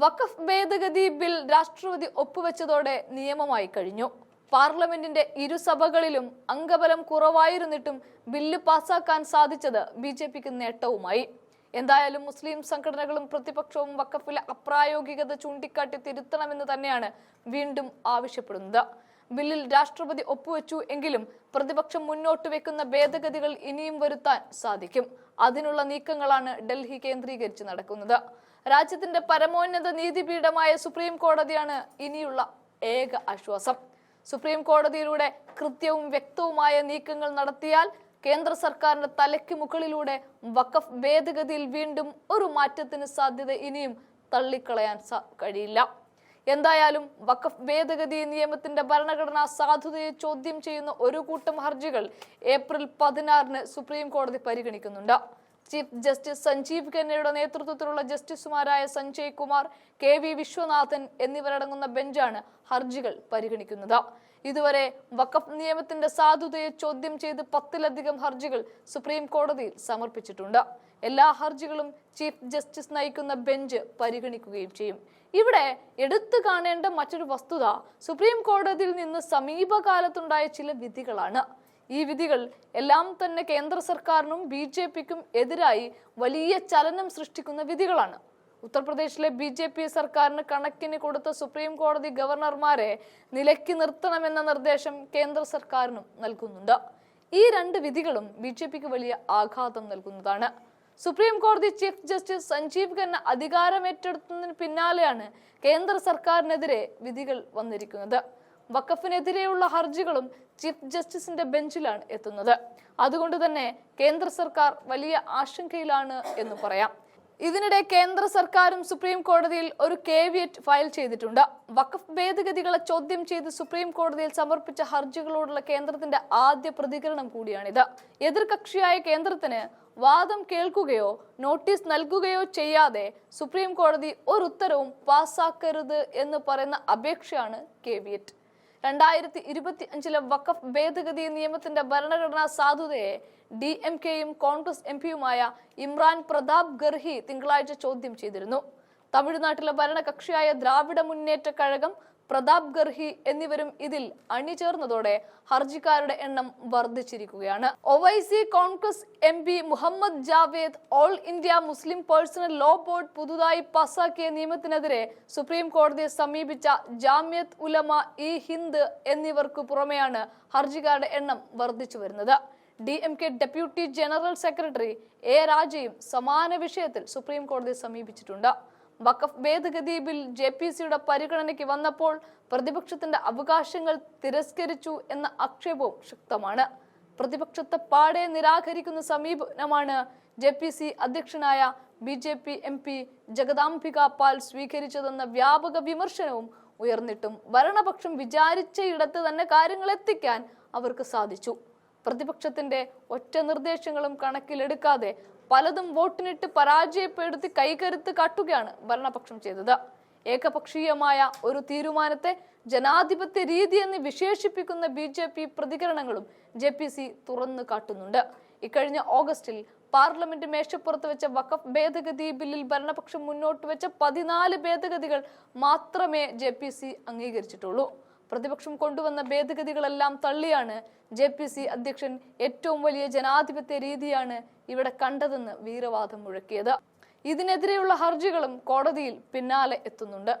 വഖഫ് ഭേദഗതി ബിൽ രാഷ്ട്രപതി ഒപ്പുവെച്ചതോടെ നിയമമായി കഴിഞ്ഞു. പാർലമെന്റിന്റെ ഇരുസഭകളിലും അംഗബലം കുറവായിരുന്നിട്ടും ബില്ല് പാസാക്കാൻ സാധിച്ചത് ബി ജെ പിക്ക് നേട്ടവുമായി. എന്തായാലും മുസ്ലിം സംഘടനകളും പ്രതിപക്ഷവും വഖഫിലെ അപ്രായോഗികത ചൂണ്ടിക്കാട്ടി തിരുത്തണമെന്ന് തന്നെയാണ് വീണ്ടും ആവശ്യപ്പെടുന്നത്. ബില്ലിൽ രാഷ്ട്രപതി ഒപ്പുവെച്ചു എങ്കിലും പ്രതിപക്ഷം മുന്നോട്ട് വെക്കുന്ന ഭേദഗതികൾ ഇനിയും വരുത്താൻ സാധിക്കും. അതിനുള്ള നീക്കങ്ങളാണ് ഡൽഹി കേന്ദ്രീകരിച്ച് നടക്കുന്നത്. രാജ്യത്തിന്റെ പരമോന്നത നീതിപീഠമായ സുപ്രീം കോടതിയാണ് ഇനിയുള്ള ഏക ആശ്വാസം. സുപ്രീം കോടതിയിലൂടെ കൃത്യവും വ്യക്തവുമായ നീക്കങ്ങൾ നടത്തിയാൽ കേന്ദ്ര സർക്കാരിന്റെ തലയ്ക്ക് മുകളിലൂടെ വഖഫ് ഭേദഗതിയിൽ വീണ്ടും ഒരു മാറ്റത്തിന് സാധ്യത ഇനിയും തള്ളിക്കളയാൻ കഴിയില്ല. എന്തായാലും വഖഫ് ഭേദഗതി നിയമത്തിന്റെ ഭരണഘടനാ സാധുതയെ ചോദ്യം ചെയ്യുന്ന ഒരു കൂട്ടം ഹർജികൾ ഏപ്രിൽ പതിനാറിന് സുപ്രീം കോടതി പരിഗണിക്കുന്നുണ്ട്. ചീഫ് ജസ്റ്റിസ് സഞ്ജീവ് ഖന്നയുടെ നേതൃത്വത്തിലുള്ള ജസ്റ്റിസുമാരായ സഞ്ജയ് കുമാർ കെ വി വിശ്വനാഥൻ എന്നിവരടങ്ങുന്ന ബെഞ്ചാണ് ഹർജികൾ പരിഗണിക്കുന്നത്. ഇതുവരെ വഖഫ് നിയമത്തിന്റെ സാധുതയെ ചോദ്യം ചെയ്ത് പത്തിലധികം ഹർജികൾ സുപ്രീം കോടതിയിൽ സമർപ്പിച്ചിട്ടുണ്ട്. എല്ലാ ഹർജികളും ചീഫ് ജസ്റ്റിസ് നയിക്കുന്ന ബെഞ്ച് പരിഗണിക്കുകയും ചെയ്യും. ഇവിടെ എടുത്തു കാണേണ്ട മറ്റൊരു വസ്തുത സുപ്രീം കോടതിയിൽ നിന്ന് സമീപകാലത്തുണ്ടായ ചില വിധികളാണ്. ഈ വിധികൾ എല്ലാം തന്നെ കേന്ദ്ര സർക്കാരിനും ബി ജെ പിക്കും എതിരായി വലിയ ചലനം സൃഷ്ടിക്കുന്ന വിധികളാണ്. ഉത്തർപ്രദേശിലെ ബി ജെ പി സർക്കാരിന് കണക്കിന് കൊടുത്ത സുപ്രീം കോടതി ഗവർണർമാരെ നിലയ്ക്ക് നിർത്തണമെന്ന നിർദ്ദേശം കേന്ദ്ര സർക്കാരിനും നൽകുന്നുണ്ട്. ഈ രണ്ട് വിധികളും ബി ജെ പിക്ക് വലിയ ആഘാതം നൽകുന്നതാണ്. സുപ്രീം കോടതി ചീഫ് ജസ്റ്റിസ് സഞ്ജീവ് ഖന്ന അധികാരമേറ്റെടുത്തതിന് പിന്നാലെയാണ് കേന്ദ്ര സർക്കാരിനെതിരെ വിധികൾ വന്നിരിക്കുന്നത്. വഖഫിനെതിരെയുള്ള ഹർജികളും ചീഫ് ജസ്റ്റിസിന്റെ ബെഞ്ചിലാണ് എത്തുന്നത്. അതുകൊണ്ട് തന്നെ കേന്ദ്ര സർക്കാർ വലിയ ആശങ്കയിലാണ് എന്ന് പറയാം. ഇതിനിടെ കേന്ദ്ര സർക്കാരും സുപ്രീം കോടതിയിൽ ഒരു കേവിയറ്റ് ഫയൽ ചെയ്തിട്ടുണ്ട്. വഖഫ് ഭേദഗതികളെ ചോദ്യം ചെയ്ത് സുപ്രീം കോടതിയിൽ സമർപ്പിച്ച ഹർജികളോടുള്ള കേന്ദ്രത്തിന്റെ ആദ്യ പ്രതികരണം കൂടിയാണിത്. എതിർകക്ഷിയായ കേന്ദ്രത്തിന് വാദം കേൾക്കുകയോ നോട്ടീസ് നൽകുകയോ ചെയ്യാതെ സുപ്രീം കോടതി ഒരു ഉത്തരവും പാസ്സാക്കരുത് എന്ന് പറയുന്ന അപേക്ഷയാണ് കേവിയറ്റ് രണ്ടായിരത്തി ഇരുപത്തി അഞ്ചിലെ വഖഫ് ഭേദഗതി നിയമത്തിന്റെ ഭരണഘടനാ സാധുതയെ ഡി എം കെയും കോൺഗ്രസ് എം പിയുമായ ഇമ്രാൻ പ്രതാപ് ഗർഹി തിങ്കളാഴ്ച ചോദ്യം ചെയ്തിരുന്നു. തമിഴ്നാട്ടിലെ ഭരണകക്ഷിയായ ദ്രാവിഡ മുന്നേറ്റ കഴകം പ്രതാപ് ഗർഹി എന്നിവരും ഇതിൽ അണിചേർന്നതോടെ ഹർജിക്കാരുടെ എണ്ണം വർദ്ധിച്ചിരിക്കുകയാണ്. Owaisi Congress M P Muhammad Javed all India Muslim personal law board പുതുതായി പാസാക്കിയ നിയമത്തിനെതിരെ സുപ്രീം കോടതിയെ സമീപിച്ച ജാമ്യത്ത് ഉലമ ഇ ഹിന്ദ് എന്നിവർക്കു പുറമെയാണ് ഹർജിക്കാരുടെ എണ്ണം വർദ്ധിച്ചു വരുന്നത്. D M K deputy general secretary A രാജയും സമാന വിഷയത്തിൽ സുപ്രീം കോടതിയെ സമീപിച്ചിട്ടുണ്ട്. വഖഫ് ഭേദഗതി ബിൽ ജെ പി സിയുടെ പരിഗണനയ്ക്ക് വന്നപ്പോൾ പ്രതിപക്ഷത്തിന്റെ അവകാശങ്ങൾ തിരസ്കരിച്ചു എന്ന ആക്ഷേപവും ശക്തമാണ്. പ്രതിപക്ഷത്തെ പാടെ നിരാകരിക്കുന്ന സമീപനമാണ് ജെ പി സി അധ്യക്ഷനായ B J P M P Jagadambika Pal സ്വീകരിച്ചതെന്ന വ്യാപക വിമർശനവും ഉയർന്നിട്ടും ഭരണപക്ഷം വിചാരിച്ച ഇടത്ത് തന്നെ കാര്യങ്ങൾ എത്തിക്കാൻ അവർക്ക് സാധിച്ചു. പ്രതിപക്ഷത്തിന്റെ ഒറ്റ നിർദ്ദേശങ്ങളും കണക്കിലെടുക്കാതെ പലതും വോട്ടിനിട്ട് പരാജയപ്പെടുത്തി കൈകരുത്ത് കാട്ടുകയാണ് ഭരണപക്ഷം ചെയ്തത്. ഏകപക്ഷീയമായ ഒരു തീരുമാനത്തെ ജനാധിപത്യ രീതി എന്ന് വിശേഷിപ്പിക്കുന്ന ബി ജെ പി പ്രതികരണങ്ങളും ജെ പി സി തുറന്നു കാട്ടുന്നുണ്ട്. ഇക്കഴിഞ്ഞ ഓഗസ്റ്റിൽ പാർലമെന്റ് മേശപ്പുറത്ത് വെച്ച വഖഫ് ഭേദഗതി ബില്ലിൽ ഭരണപക്ഷം മുന്നോട്ട് വെച്ച പതിനാല് ഭേദഗതികൾ മാത്രമേ ജെ പി സി അംഗീകരിച്ചിട്ടുള്ളൂ. പ്രതിപക്ഷം കൊണ്ടുവന്ന ഭേദഗതികളെല്ലാം തള്ളിയാണ് ജെ പി സി അധ്യക്ഷൻ ഏറ്റവും വലിയ ജനാധിപത്യ രീതിയാണ് ഇവിടെ കണ്ടതെന്ന് വീരവാദം മുഴക്കിയത്. ഇതിനെതിരെയുള്ള ഹർജികളും കോടതിയിൽ പിന്നാലെ എത്തുന്നുണ്ട്.